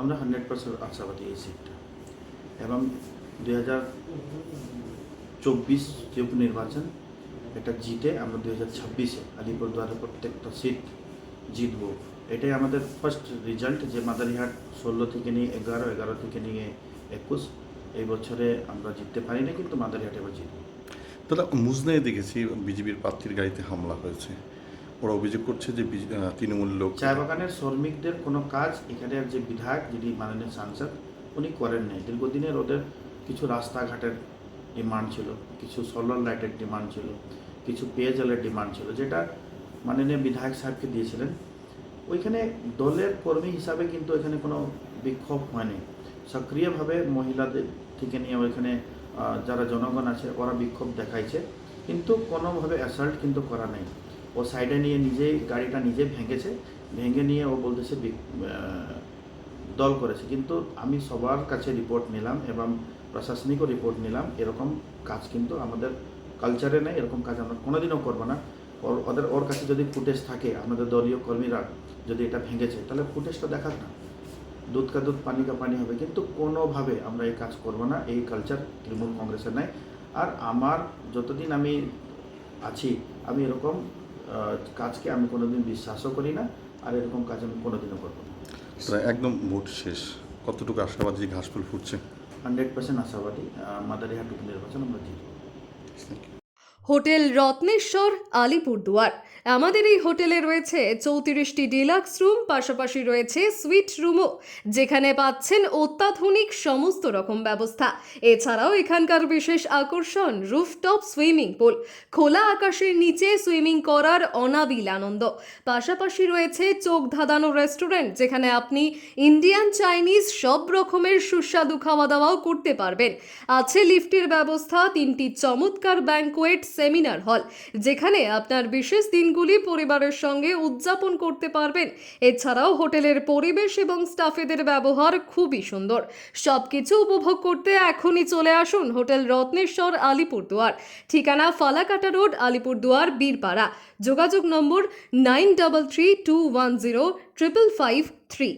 আমরা hundred percent আশাবাদী এই সিটটা এবং দুই হাজার চব্বিশ যে উপনির্বাচন এটা জিতে আমরা দুই হাজার ছাব্বিশে আলিপুরদুয়ারে প্রত্যেকটা সিট জিতব। এটাই আমাদের ফার্স্ট রেজাল্ট যে মাদারিহাট ষোলো থেকে নিয়ে এগারো এগারো থেকে নিয়ে একুশ, এই বছরে আমরা জিততে পারিনি, কিন্তু মাদারিহাট এবার জিতব। দাদা মুজনায় দেখেছি বিজেপির প্রার্থীর গাড়িতে হামলা হয়েছে। ওরা অভিযোগ করছে যে তৃণমূল লোক চা বাগানের শ্রমিকদের কোনো কাজ এখানের যে বিধায়ক যিনি মাননীয় সাংসদ, উনি করেন নাই। দীর্ঘদিনের ওদের কিছু রাস্তাঘাটের ডিমান্ড ছিল, কিছু সোলার লাইটের ডিমান্ড ছিল, কিছু পেয়জলের ডিমান্ড ছিল, যেটা মাননীয় বিধায়ক সাহেবকে দিয়েছিলেন। ওইখানে দলের কর্মী হিসাবে কিন্তু এখানে কোনো বিক্ষোভ হয়নি। সক্রিয়ভাবে মহিলাদের থেকে নিয়ে ওইখানে যারা জনগণ আছে, ওরা বিক্ষোভ দেখাইছে। কিন্তু কোনোভাবে অ্যাসাল্ট কিন্তু করা নেই। ও সাইডে নিয়ে নিজেই গাড়িটা নিজে ভেঙেছে, ভেঙে নিয়ে ও বলতেছে দল করেছে। কিন্তু আমি সবার কাছে রিপোর্ট নিলাম এবং প্রশাসনিকও রিপোর্ট নিলাম, এরকম কাজ কিন্তু আমাদের কালচারে নেই, এরকম কাজ আমরা কোনোদিনও করব না। ওর, ওদের, ওর কাছে যদি ফুটেজ থাকে, আমাদের দলীয় কর্মীরা যদি এটা ভেঙেছে, তাহলে ফুটেজটা দেখাক না। দুধ কা দুধ পানি কা পানি হবে, কিন্তু কোনোভাবে আমরা এই কাজ করব না, এই কালচার তৃণমূল কংগ্রেসের নাই। আর আমার যতদিন আমি আছি, আমি এরকম কাজকে আমি কোনোদিন বিশ্বাসও করি না আর এরকম কাজ আমি কোনোদিনও করব না। একদম ভোট শেষ। কতটুকু আশাবাদী ঘাসফুল ফুটছে? হান্ড্রেড পার্সেন্ট আশাবাদী মাদারিহাট উপনির্বাচন আমরা জিতব। হোটেল রত্নেশ্বর, আলিপুরদুয়ার। আমাদের এই হোটেলে রয়েছে চৌত্রিশটি ডিলাক্স রুম, পাশাপাশি রয়েছে সুইট রুমও, যেখানে পাচ্ছেন অত্যাধুনিক সমস্ত রকম ব্যবস্থা। এছাড়াও এখানকার বিশেষ আকর্ষণ, রুফটপ সুইমিং পুল, খোলা আকাশের নিচে সুইমিং করার অনাবিল আনন্দ। পাশাপাশি রয়েছে চোখ ধাঁধানো রেস্টুরেন্ট, যেখানে আপনি ইন্ডিয়ান চাইনিজ সব রকমের সুস্বাদু খাওয়া দাওয়াও করতে পারবেন। আছে লিফটের ব্যবস্থা, তিনটি চমৎকার ব্যাংকোয়েট সেমিনার হল, যেখানে আপনার বিশেষ দিনগুলি পরিবারের সঙ্গে উদযাপন করতে পারবেন। এছাড়াও হোটেলের পরিবেশ এবং স্টাফেদের ব্যবহার খুবই সুন্দর। সবকিছু উপভোগ করতে এখনই চলে আসুন হোটেল রত্নেশ্বর আলিপুরদুয়ার। ঠিকানা ফালাকাটা রোড, আলিপুরদুয়ার, বীরপাড়া। যোগাযোগ নম্বর nine double three two one zero triple five three.